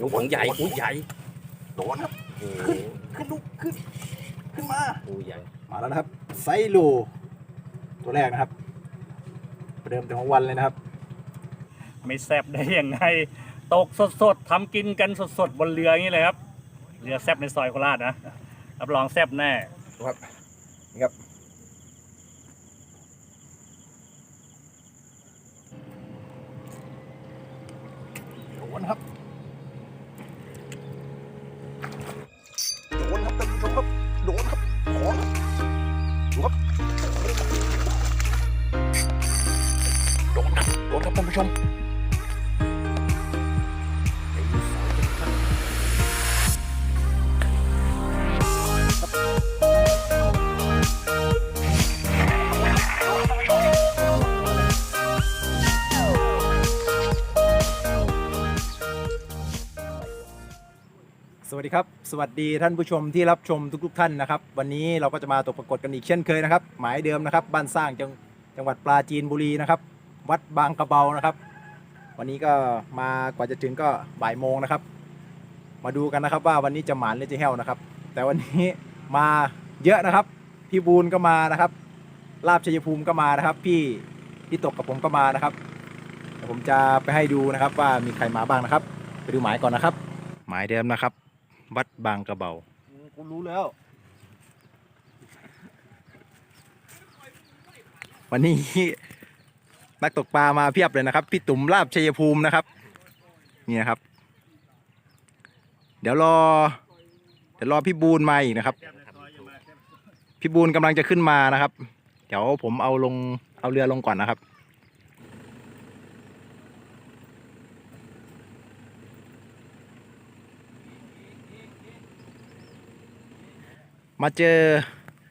โอ้โหใหญ่โอ้ใหญ่โดนครับโอ้โหขึ้นลูกขึ้นขึ้นมาโอ้ใหญ่มาแล้วนะครับไซโลตัวแรกนะครับประเดิมแต่ของวันเลยนะครับ ไม่แซบได้ยังไง ตกสดๆทำกินกันสดๆบนเรืออย่างนี้เลยครับเรือแซบในซอยโคราชนะรับรองแซบแน่ดูครับนี่ครับ ดีครับ สวัสดีท่านผู้ชมที่รับชมทุก ๆ ท่านนะครับ วันนี้เราก็จะมาตกปรากฏกันอีกเช่นเคยนะครับ หมายเดิมนะครับ บ้านสร้างจังจังหวัดปราจีนบุรีนะครับ วัดบางกระเบานะครับ วันนี้ก็มากว่าจะถึงก็บ่ายโมงนะครับ มาดูกันนะครับว่าวันนี้จะหมานหรือจะแห้วนะครับ แต่วันนี้มาเยอะนะครับ พี่บูนก็มานะครับลาบชัยภูมิก็มานะครับ พี่พี่ตกกับผมก็มานะครับผมจะไปให้ดูนะครับว่ามีใครมาบ้างนะครับ ไปดูหมายก่อนนะครับ หมายเดิมนะครับ วัดบางกระเบากูรู้แล้ว วันนี้ นักตกปลามาเพียบเลยนะครับ พี่ตุ่มลาบชัยภูมินะครับ นี่นะครับ เดี๋ยวรอ เดี๋ยวรอพี่บูนมาอีกนะครับ พี่บูนกำลังจะขึ้นมานะครับ เดี๋ยวผมเอาลงเอาเรือลงก่อนนะครับ มาเจอ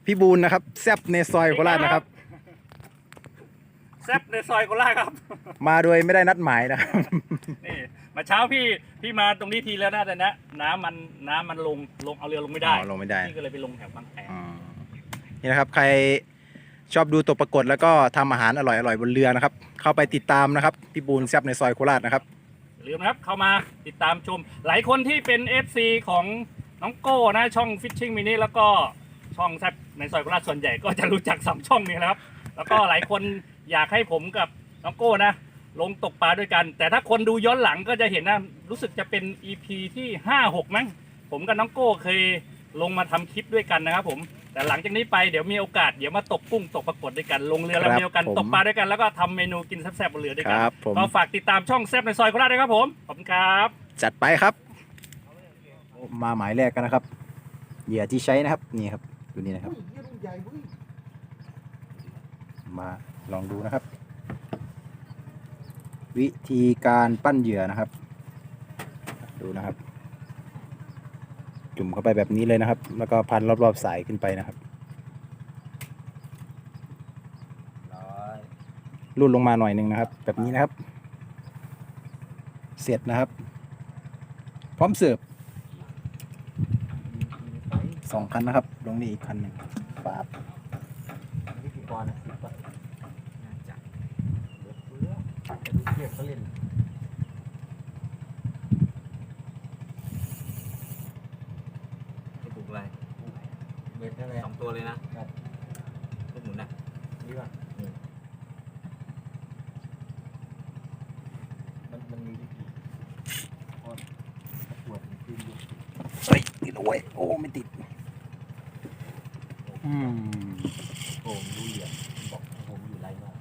พี่บูนนะครับ แซบในซอยโคราชนะครับ แซบในซอยโคราชครับ มาโดยไม่ได้นัดหมายนะครับ นี่มาเช้าพี่พี่มาตรงนี้ทีแล้วนะแต่นะน้ำมันน้ำมันลงลงเอาเรือลงไม่ได้อ๋อลงไม่ได้ พี่ก็เลยไปลงแถวบางแสนอืมนี่นะครับ ใครชอบดูตกปรากฏแล้วก็ทำอาหารอร่อยๆบนเรือนะครับ เข้าไปติดตามนะครับ พี่บูนแซบในซอยโคราชนะครับ อย่าลืมนะครับเข้ามาติดตามชม หลายคนที่เป็น FC ของ น้องโก้นะช่อง Fishing Mini แล้วก็ช่องแซบในซอยโคราชส่วนใหญ่ก็จะรู้จักสามช่องนี้นะครับ แล้วก็หลายคนอยากให้ผมกับน้องโก้นะ ลงตกปลาด้วยกัน แต่ถ้าคนดูย้อนหลังก็จะเห็นนะ รู้สึกจะเป็น EP ที่ 5 6 มั้ง ผมกับน้องโก้เคยลงมาทำคลิปด้วยกันนะครับผม แต่หลังจากนี้ไปเดี๋ยวมีโอกาสเดี๋ยวมาตกกุ้งตกปรากฏด้วยกัน ลงเรือครับลำเดียวกันผมตกปลาด้วยกันแล้วก็ทำเมนูกินแซ่บๆบนเรือด้วยคกันรับผมก็ฝากติดตามช่องแซ่บในซอยโคราชด้วยครับผม ขอบคุณครับ จัดไปครับ มาหมายแรกกันนะครับ เหยื่อที่ใช้นะครับนี่ครับดูนี่นะครับ มาลองดูนะครับ วิธีการปั้นเหยื่อนะครับ ดูนะครับ จุ่มเข้าไปแบบนี้เลยนะครับ แล้วก็พันรอบๆสายขึ้นไปนะครับรูดลงมาหน่อยหนึ่งนะครับ แบบนี้นะครับ เสร็จนะครับ พร้อมเสิร์ฟ สองคันนะครับ ลงนี่อีกคันหนึ่งปาบพิธีกรอะสิบกว่าน่าจะเหลือเฟือจะดูเทียบเขาเล่นไม่ถูกอะไรเบ็ดนั่นแหละ สองตัวเลยนะ ครับ ลูกหมุนนะ นี่ป่ะอืมมันมันมีวิธีพอปวดมันขึ้นดู เฮ้ยติดเอาไว้โอ้ไม่ติด อืม โอ้มดูเหลี่ยมบอกผมอยู่ไรมาก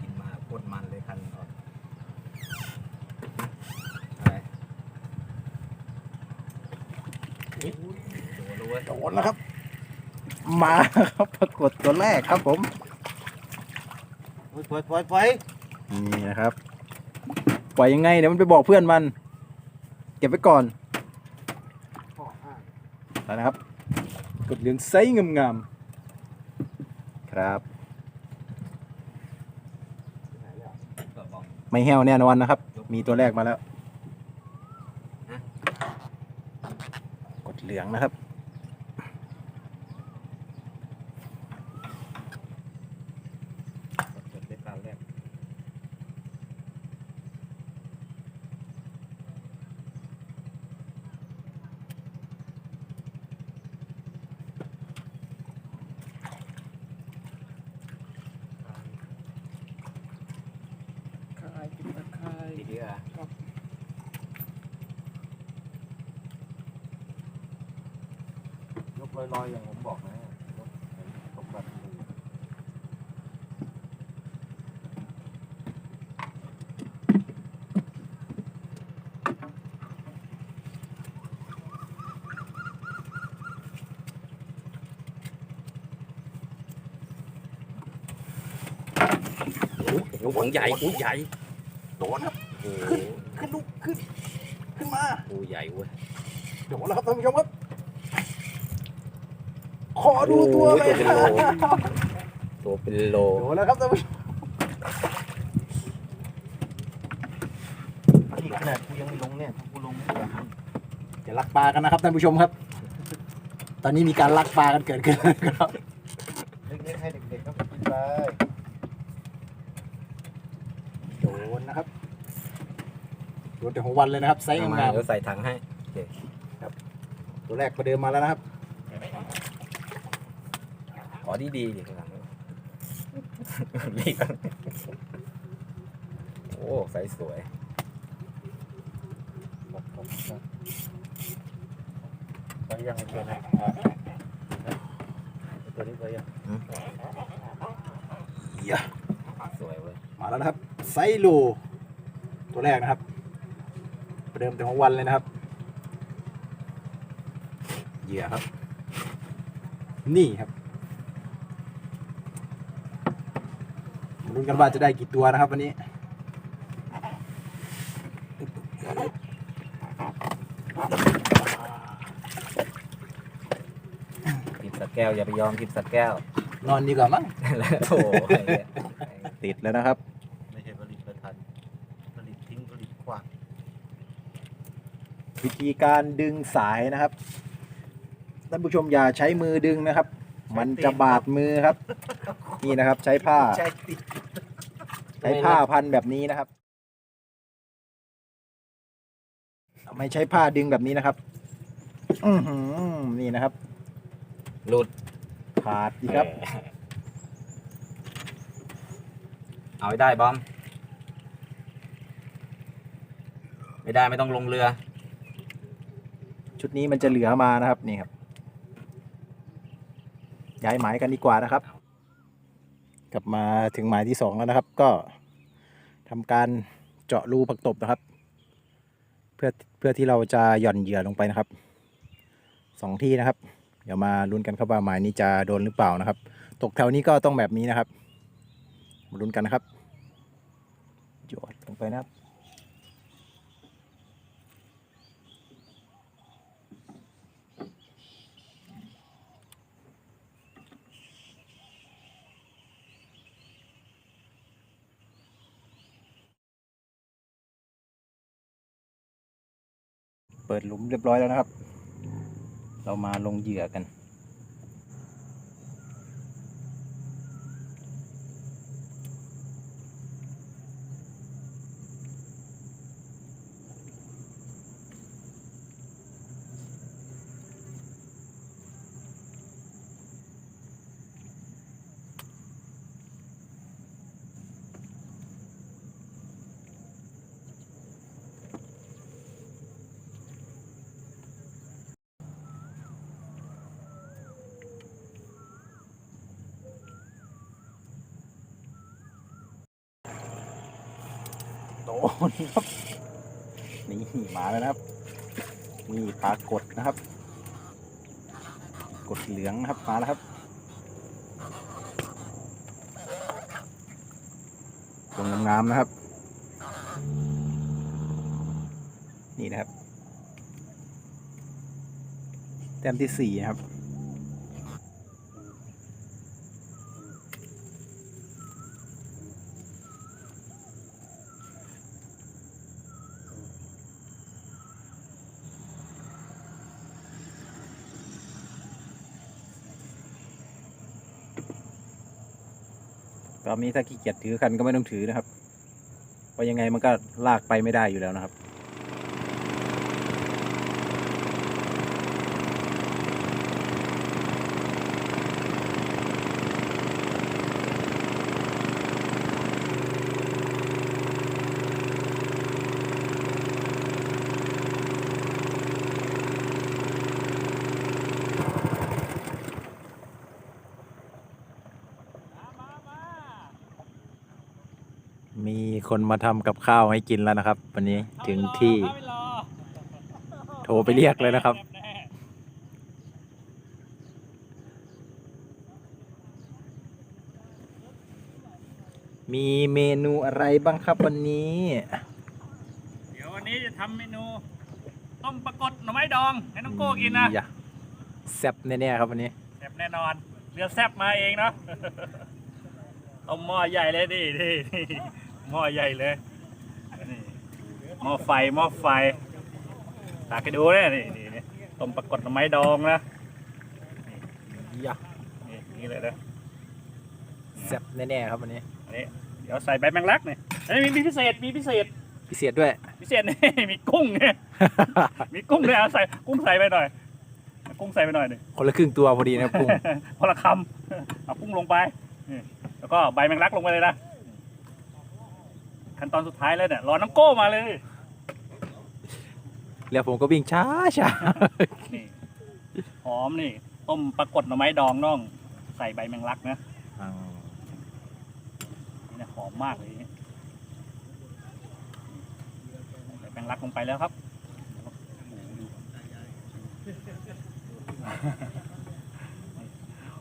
กินมาโคตรมันเลยคันออกอะไร โดนเลยเว้ยโดนแล้วครับ มาครับปรากฏตัวแรกครับผมโอ้ยปล่อยปล่อยปล่อยนี่นะครับ ปล่อยยังไงเดี๋ยวมันไปบอกเพื่อนมัน เก็บไว้ก่อนแล้วนะครับ กดเหลืองไซส์งามๆครับเปิดบอกไม่แห้วแน่นอนนะครับ มีตัวแรกมาแล้ว กดเหลือง นะครับ จดได้การแรก อะ ยก ลอยๆอย่างผมบอกนะยกเห็นตกแบบนี้โอ้โหหวังใหญ่หูใหญ่โดนครับโอ้โหขึ้นลุกขึ้น ขึ้นมาหูใหญ่เว้ยโดนแล้วครับท่านผู้ชมครับ ขอดูตัวหน่อยโอ้โหตัวเป็นโลตัวเป็นโลโดนแล้วครับท่านผู้ชมนี่ขนาดกูยังไม่ลงเนี่ยถ้ากูลงไม่ได้จะลักปลากันนะครับท่านผู้ชมครับ ตอนนี้มีการลักปลากันเกิดขึ้นครับเล็กๆให้เด็กๆก็ไปกินไปโดนนะครับโดนแต่หัววันเลยนะครับไซส์เอามางามเดี๋ยวใส่ถังให้ๆตัวแรกประเดิมมาแล้วนะครับขอ ดีดีๆดิข้างหลังรีบโอ้ใส่สวยไปยังไงตัวนี้ตัวนี้ไปยังสวยเว้ยมาแล้วนะครับ ไซส์โลตัวแรกนะครับประเดิมแต่หัววันเลยนะครับเหยื่อครับ นี่ครับมา ลุ้นกันว่าจะได้กี่ตัวนะครับวันนี้ทิพสักแก้วอย่าไปยอมทิพสักแก้ว นอนดีกว่ามั้งโอ้โหไอ้เนี่ยติดแล้วนะครับ ไม่ใช่ผลิตประทันผลิตทิ้งผลิตขวางวิธีการดึงสายนะครับท่านผู้ชมอย่าใช้มือดึงนะครับ มันจะบาดมือครับ นี่นะครับ ใช้ผ้า ใช่ติด ใช้ผ้าพันแบบนี้นะครับ ไม่ใช้ผ้าดึงแบบนี้นะครับ อือหือนี่นะครับหลุดขาดดีครับ เอาให้ได้บอม ไม่ได้ไม่ต้องลงเรือ ชุดนี้มันจะเหลือมานะครับ นี่ครับ ย้ายหมายกันดีกว่านะครับ กลับมาถึงหมายที่สองแล้วนะครับ ก็ทำการเจาะรูผักตบนะครับ เพื่อเพื่อที่เราจะหย่อนเหยื่อลงไปนะครับสองที่นะครับ เดี๋ยวมาลุ้นกันครับว่าหมายนี้จะโดนหรือเปล่านะครับ ตกแถวนี้ก็ต้องแบบนี้นะครับมาลุ้นกันนะครับหยอดลงไปนะครับ เปิดหลุมเรียบร้อยแล้วนะครับ เรามาลงเหยื่อกัน นครับนี่มาแล้วนะครับนี่ปลากดนะครับ กดเหลืองนะครับมาแล้วครับตัวงามๆนะครับ นี่นะครับแต้มที่สี่นะครับ ตอนนี้ถ้าขี้เกียจถือคันก็ไม่ต้องถือนะครับเพราะยังไงมันก็ลากไปไม่ได้อยู่แล้วนะครับ มี คนมาทำกับข้าวให้กินแล้วนะครับ วันนี้ถึงที่โทรไปเรียกเลยนะครับ มีเมนูอะไรบ้างครับวันนี้ เดี๋ยววันนี้จะทำเมนูต้มปลากดหน่อไม้ดองให้น้องโก้กินนะอย่าแซ่บแน่ๆครับวันนี้แซ่บแน่นอนเรือแซ่บมาเองเนาะต้มหม้อใหญ่เลยดิดิดิ หม้อใหญ่เลยนี่หม้อไฟหม้อไฟตักให้ดูเนี่ยนี่นี่นี่ต้มปลากดหน่อไม้ดองนะอย่านี่นี่เลยนะแซ่บแน่ๆครับวันนี้ อันนี้เดี๋ยวใส่ใบแมงลักเนี่ยอันนี้มีพิเศษมีพิเศษ พิเศษด้วย พิเศษนี่ มีกุ้งเนี่ยมีกุ้งด้วยเอาใส่กุ้งใส่ไปหน่อยเอากุ้งใส่ไปหน่อยหนึ่งคนละครึ่งตัวพอดีนะครับกุ้ง พอละคำเอากุ้งลงไปนี่แล้วก็ใบแมงลักลงไปเลยนะ ขั้นตอนสุดท้ายเลยเนี่ยรอน้ำโก้มาเลย แล้วผมก็วิ่งช้าช้านี่หอมนี่ ต้มปลากดหน่อไม้ดองน้อง ใส่ใบแมงลักนะนี่นะหอมมากเลยนี่ใส่แมงลักลงไปแล้วครับ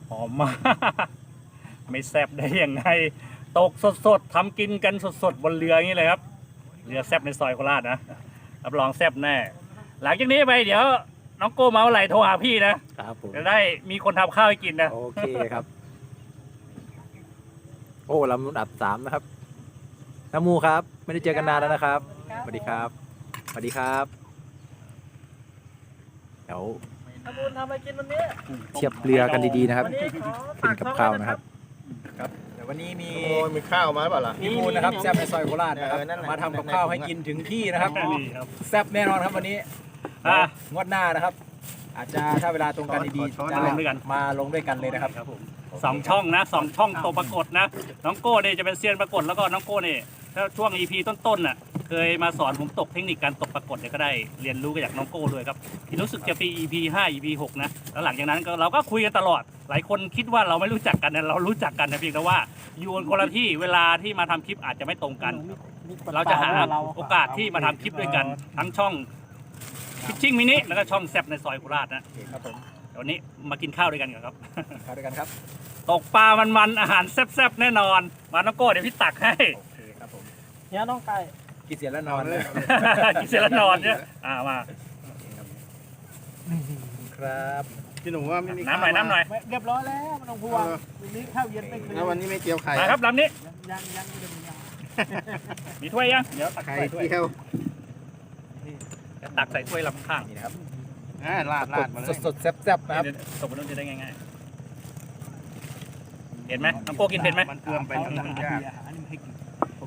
หอมมาก ไม่แซ่บได้ยังไง ตกสดๆทำกินกันสดๆบนเรืออย่างนี้เลยครับ เรือแซ่บในซอยโคราชนะรับรองแซ่บแน่ หลังจากนี้ไปเดี๋ยวน้องโก้เมาอะไรโทรหาพี่นะครับผมจะได้มีคนทำข้าวให้กินนะ โอเคครับ โอ้ลำนุนอับสามนะครับน้ำมูครับ ไม่ได้เจอกันนานแล้วนะครับสวัสดีครับสวัสดีครับเดี๋ยวทำบุญทำอะไรกินวันนี้ เทียบเรือกันดีๆนะครับ วันนี้ขอเป็นกับข้าวนะครับครับเดี๋ย ววันนี้มีโอ้ยมีข้าวมาหรือเปล่าล่ะ พี่มูลนะครับแซ่บในซอยโคราชนะครับเออนั่นแหละ มาทำกับข้าวให้กินถึงที่นะครับนี่ครับ แซ่บแน่นอนครับวันนี้อะงวดหน้านะครับ อาจจะถ้าเวลาตรงกันดีๆขอจะลงด้วยกัน มาลงด้วยกันเลยนะครับครับผมสองช่องนะสองช่องตัวปรากฏนะ น้องโก้เนี่ยจะเป็นเซียนปรากฏแล้วก็น้องโก้เนี่ยถ้าช่วง EP ต้นๆน่ะ เคยมาสอนผมตกเทคนิคการตกปรากฏเนี่ยก็ได้เรียนรู้กันจากน้องโก้ด้วยครับที่รู้สึกจะปี EP 5 EP 6นะแล้วหลังจากนั้นก็เราก็คุยกันตลอด หลายคนคิดว่าเราไม่รู้จักกันนะเรารู้จักกันนะเพียงแต่ว่าอยู่คนละที่เวลาที่มาทำคลิปอาจจะไม่ตรงกัน เราจะหาโอกาสที่มาทำคลิปด้วยกันทั้งช่องคิปชิ่งมินิแล้วก็ช่องแซบในซอยโคราชนะโอเคครับผมเดี๋ยววันนี้มากินข้าวด้วยกันก่อนครับ เข้าด้วยกันครับ ตกปลามันๆอาหารแซ่บๆแน่นอน มาน้องโก้เดี๋ยวพี่ตักให้ โอเคครับผม เนี่ยน้องไก่ กินเสร็จแล้วนอนเลยกินเสร็จแล้วนอนเนี่ยอ่ามาครับพี่หนูว่าไม่มีน้ำหน่อยน้ำหน่อยเรียบร้อยแล้วมันต้องพวงวันนี้ข้าวเย็นไม่คืนแล้ววันนี้ไม่เจียวไข่มาครับลำนี้ยังยังไม่ได้มียังมีถ้วยยังเดี๋ยวตักไข่ใส่ถ้วยเจียวเดี๋ยวตักใส่ถ้วยลำข้างนี่นะครับอ่าลาดลาดมาเลยสดๆแซ่บๆนะครับเดี๋ยวตกบนนู้นจะได้ง่ายๆเห็นไหมน้องโก้กินเผ็ดไหมมันเกินไปจนมันยากอันนี้ไม่ให้กินผม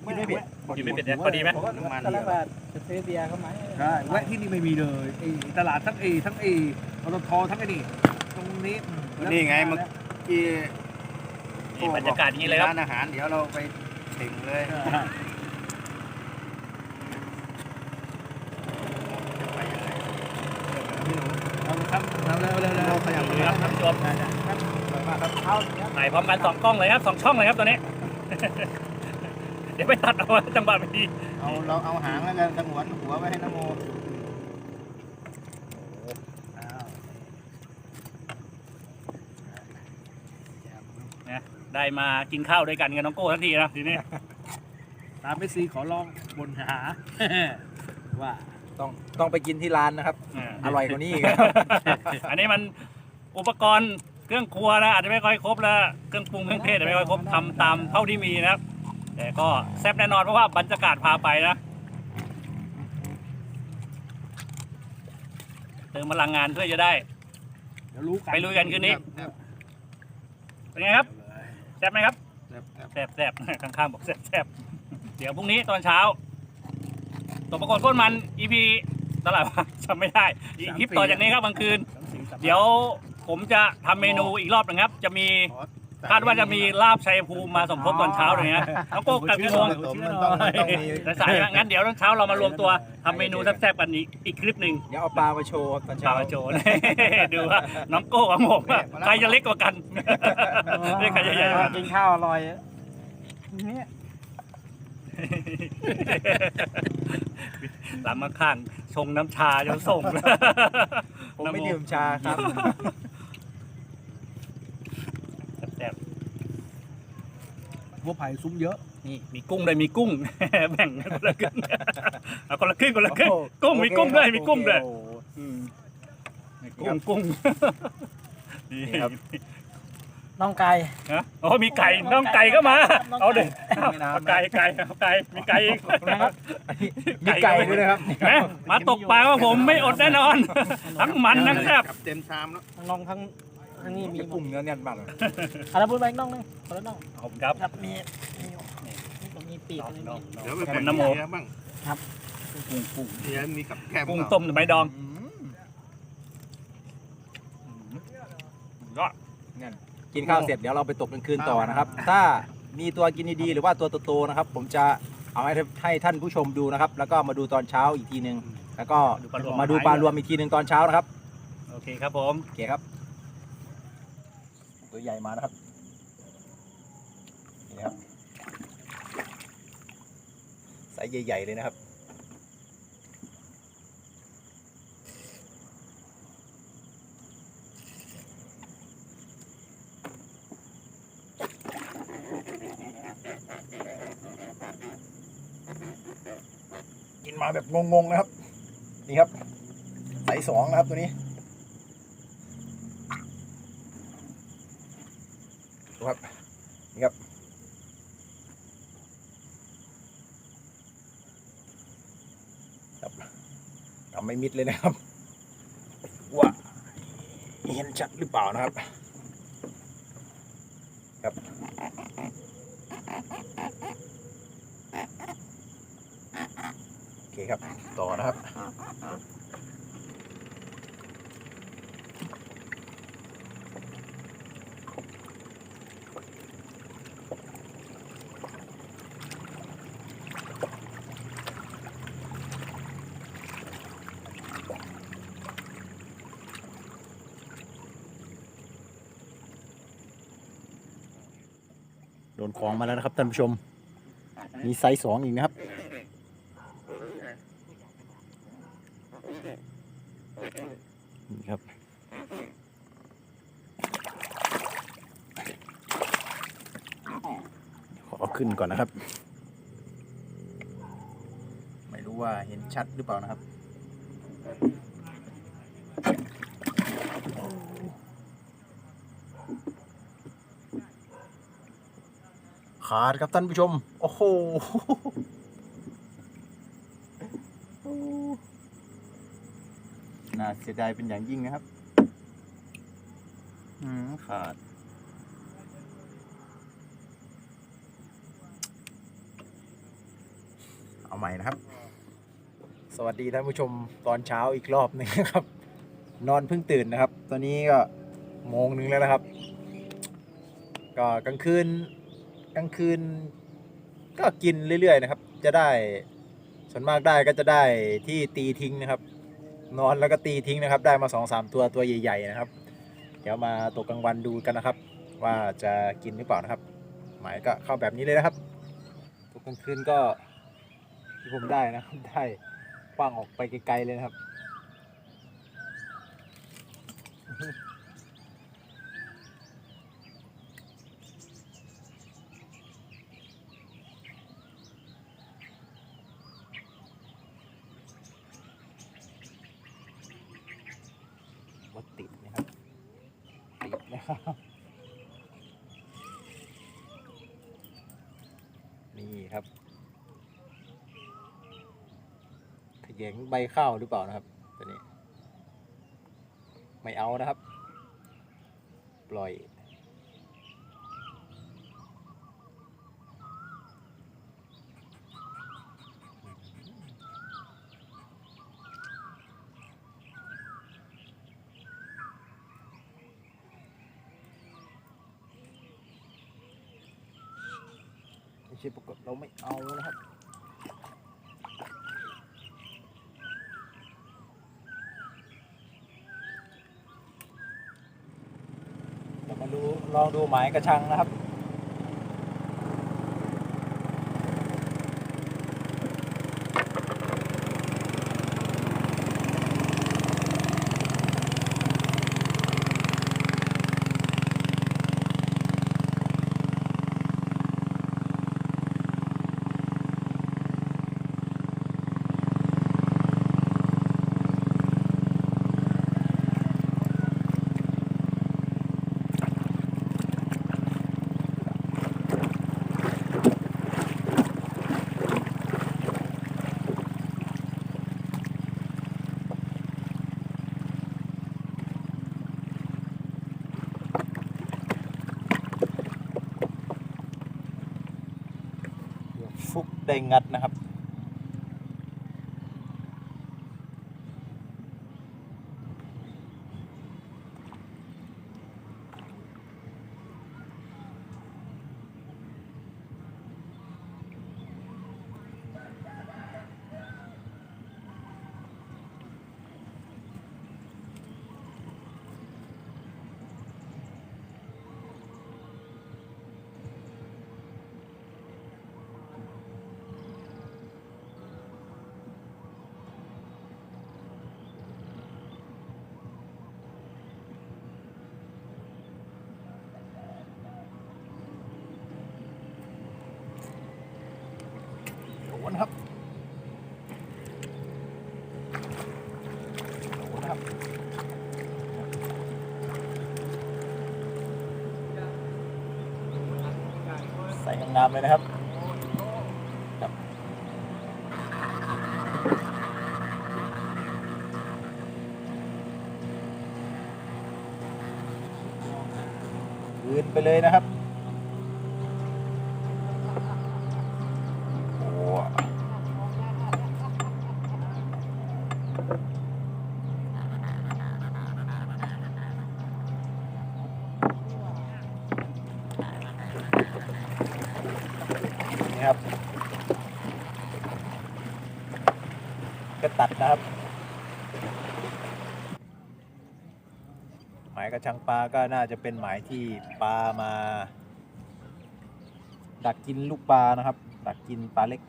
กินไม่เผ็ดกินไม่เผ็ดเนี่ยพอดีไหมน้ำมันก็เยแล้วอะแต่จะซื้อเบียร์เข้ามาใช่และที่นี่ไม่มีเลยไอ้ตลาดทั้งไอ้ทั้งไอ้ปตททั้งไอ้นี่ตรงนี้นี่ไงเมื่อกี้นี่บรรยากาศอย่างนี้เลยครับร้านอาหารเดี๋ยวเราไปถึงเลยเอาทำทำเร็วเร็วเร็วเราขยับนี่ครับท่านผู้ชมเอาเนี้ยถ่ายพร้อมกันสองกล้องเลยครับสองช่องเลยครับตัวนี้ เดี๋ยวไปตัดเอาจังหวะไม่ดีเอาเราเอาหางแล้วกันสงวนหัวไว้ให้น้ำโมได้มากินข้าวด้วยกันกับน้องโก้ทันทีนะทีนี้ตามไปซีขอลองบนหา ว่าต้องต้องไปกินที่ร้านนะครับ อ่าอร่อยกว่านี้อีกครับอันนี้มันอุปกรณ์เครื่องครัวนะอาจจะไม่ค่อยครบแล้วเครื่องปรุงเครื่องเทศอาจจะไม่ค่อยครบทำตามเท่าที่มีนะครับ แต่ก็แซ่บแน่นอนเพราะว่าบรรยากาศพาไปนะ เติมพลังงานเพื่อจะได้ เดี๋ยวรู้กันไปลุยกันคืนนี้ ครับเป็นไงครับแซ่บไหมครับครับครับแซ่บแซ่บ ข้างๆบอกแซ่บแซ่บเดี๋ยวพรุ่งนี้ตอนเช้าตกปรากฏก้นมัน EP เท่าไหร่วะจำไม่ได้อีกคลิปต่อจากนี้ครับกลางคืน สามสี่สามเดี๋ยวผมจะทำเมนูอีกรอบหนึงครับ จะมี ขอ คาดว่าจะมีลาบชัยภูมิมาสมทบตอนเช้าเลยนะน้องโก้กลับกี่โมงผสมมันต้องมันต้องมีสายๆงั้นเดี๋ยวตอนเช้าเรามารวมตัวทำเมนูแซ่บๆกันอีกอีกคลิปหนึ่งเดี๋ยวเอาปลามาโชว์ตอนชาเช้าวาโจนดูว่าน้องโก้กับหมกว่าใครจะเล็กกว่ากันเรียกใครจะใหญ่กว่ากันกินข้าวอร่อยเนี่ยหลังมาข้างชงน้ำชาจะส่งผมไม่ดื่มชาครับ แซ่บ หัวไผ่ซุ้มเยอะๆนี่มีกุ้งด้วยมีกุ้ง แบ่งกันคนละครึ่งเอาคนละครึ่งคนละครึ่งโอ้กุ้งมีกุ้งด้วยโอเคมีกุ้งด้วยโอเคอืมนี่กุ้ครังบกุ้งนี่ครับ น้องไก่ฮะอ๋อมีไก่น้องไก่ก็มาน้องไก่เอาเด็กไม่น้ำเอาไก่ไก่เอาไก่มีไก่อีกนะครับมีไก่ด้วยนะครับแหมมาตกปลาว่าผมไม่อดแน่นอน ทั้งมันทั้งแซ่บกับเต็มชามแล้วน้องทั้ง ทั้งนี้มีมีกุ้งเนื้อแน่นมากเลยอะไรพูดไปน้องนึงคนละน้องขอบคุณครับ ครับมีมีนี่ก็มีปีกอะไรน้องมีน้องเดี๋ยวไปขอบแบ่คุงณน้ำโม เฮียบ้างกุ้งกุ้งเฮียมีกับแก้มกุ้งเปล่าต้มหรือไม่ดองอืมยอด กินข้าวเสร็จเดี๋ยวเราไปตกกลางคืนต่อนะครับ ถ้ามีตัวกินดีๆหรือว่าตัวโตๆนะครับ ผมจะเอาให้ให้ท่านผู้ชมดูนะครับ แล้วก็มาดูตอนเช้าอีกทีหนึ่งแล้วก็มาดูปลารวมอีกทีหนึ่งตอนเช้านะครับโอเคครับผม โอเคครับ ตัวใหญ่มานะครับ นี่ครับไซส์ใหญ่ ๆ เลยนะครับ กินมาแบบงง ๆ นะครับ นี่ครับไซส์สองนะครับตัวนี้ ดูครับนี่ครับครับทำไม่มิดเลยนะครับ ว่าเห็นชัดหรือเปล่านะครับ ครับ โอเคครับ ต่อนะครับ นของมาแล้วนะครับท่านผู้ชม มีไซส์สองอีกนะครับ นี่ครับ ขอขึ้นก่อนนะครับ ไม่รู้ว่าเห็นชัดหรือเปล่านะครับ ขาดครับท่านผู้ชม โอ้โหน่าเสียดายเป็นอย่างยิ่งนะครับอืมขาด เอาใหม่นะครับ สวัสดีท่านผู้ชมตอนเช้าอีกรอบหนึงนะครับ นอนเพิ่งตื่นนะครับ ตอนนี้ก็โมงหนึงแล้วนะครับ ก็กลางคืน กลางคืน ก็กินเรื่อยๆนะครับ จะได้ส่วนมากได้ก็จะได้ที่ตีทิ้งนะครับ นอนแล้วก็ตีทิ้งนะครับ ได้มาสองสามตัวตัวใหญ่ๆนะครับ เดี๋ยวมาตกกลางวันดูกันนะครับ ว่าจะกินหรือเปล่านะครับ หมายก็เข้าแบบนี้เลยนะครับตกกลางคืนก็ที่ผมได้นะครับได้กว้างออกไปไกลๆเลยนะครับ ว่าติดนะครับ ติด นี่ครับขยงใบข้าวหรือเปล่านะครับตัวนี้ ไม่เอานะครับ ปล่อย ไม่ใช่ปรากฏเราไม่เอานะครับ เรา มาดูลองดูหมายกระชังนะครับ ฟุกได้งัดนะครับ โดนครับโดนครับใส่งามๆเลยนะครับครับยืนไปเลยนะครับ โอ้ นี่ครับ ก็ตัดนะครับ หมายกระชังปลาก็น่าจะเป็นหมายที่ปลามา ดักกินลูกปลานะครับ ดักกินปลาเล็ก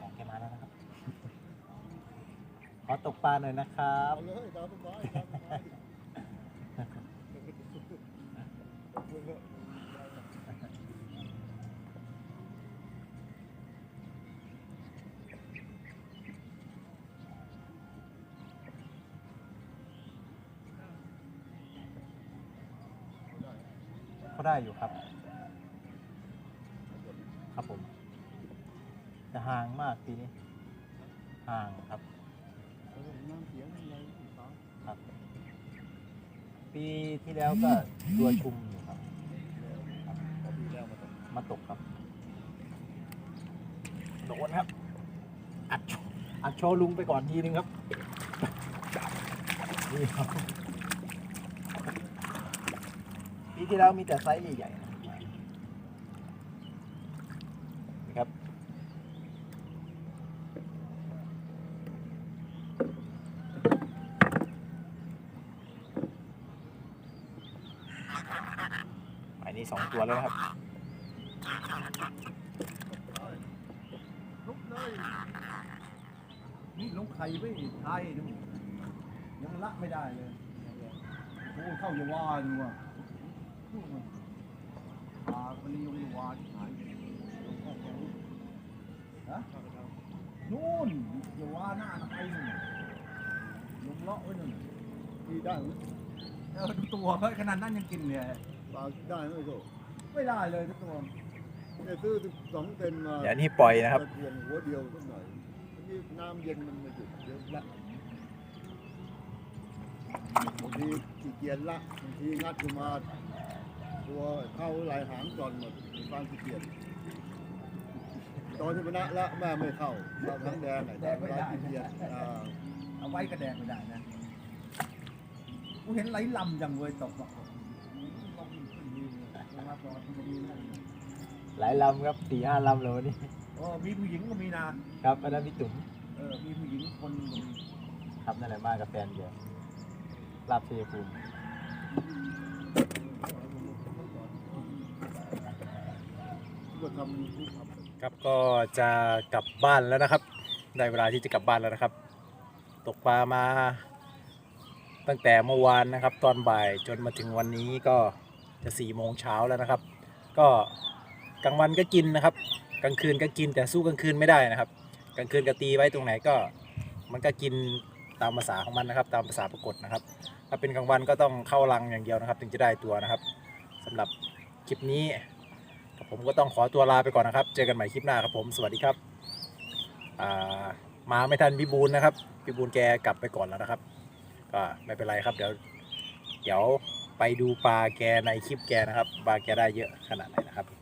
ของแกมาแล้วนะครับ ขอตกปลาหน่อยนะครับเขาได้อยู่ครับ ครับผม จะห่างมากปีนี้ ห่างครับ ปีที่แล้วก็ตัวชุมอยู่ครับปีแล้วมาตกครับโดนครับ อัดชอัดโชว์ลุงไปก่อนทีนึงครับนี่ครับปีที่แล้วมีแต่ไซส์ใหญ่ๆนะนี่ครับ หมายนี้สองตัวแล้วครับนี่ลงไข่ไม่ไทยดูยังละไม่ได้เลยโอ้เข้าอย่ว่าดูอะปลามันยงอย่ว่าที่หายฮะนู่นอย่ว่าหน้าไทยนู่นลงเลาะไว้นู่นที่ได้เออตัวเขาขนาดนั้นยังกินเลย ปลาได้ไหมโซ่ไม่ได้เลยทุกตัวเนี่ยซื้อสองเซนมาเดี๋ยวนี้ปล่อยนะครับเพียงหัวเดียวสักหน่อยที่น้ำเย็นมันมาหยุดเยอะละบางทีขี้เกียจละบางทีงัดขึ้นมาตัวเข้าไหลหางจอนหมดมีความขี้เกียจตอนที่ชนะละแม่ไม่เข้าเข้าทั้งแดงไอ้แดงเวลาขี้เกียจอ่าเอาไว้กระแดงไม่ได้นะกูเห็นไหลลำจังเว้ยตกอะ หลายลำครับสี่ห้าลำเลยวันนี้เออมีผู้หญิงก็มีนะครับอันนั้นพี่จุ๋มเออมีผู้หญิงคนหนึ่งครับนั่นแหละมากับแฟนเดียวลาบเชียภูมิก็ทำทุกทำครับก็จะกลับบ้านแล้วนะครับ ได้เวลาที่จะกลับบ้านแล้วนะครับ ตกปลามา ตั้งแต่เมื่อวานนะครับ ตอนบ่ายจนมาถึงวันนี้ก็ จะสี่โมงเช้าแล้วนะครับ ก็กลางวันก็กินนะครับ กลางคืนก็กินแต่สู้กลางคืนไม่ได้นะครับ กลางคืนก็ตีไว้ตรงไหนก็ มันก็กินตามภาษาของมันนะครับ ตามภาษาปรากฏนะครับ ถ้าเป็นกลางวันก็ต้องเข้ารังอย่างเดียวนะครับ ถึงจะได้ตัวนะครับสำหรับคลิปนี้ผมก็ต้องขอตัวลาไปก่อนนะครับ เจอกันใหม่คลิปหน้าครับผม สวัสดีครับามาไม่ทันพี่บูลนะครับพี่บูลแกกลับไปก่อนแล้วนะครับ ก็ไม่เป็นไรครับเดี๋ยว เดี๋ยว ไปดูปลาแกในคลิปแกนะครับปลาแกได้เยอะขนาดไหนนะครับ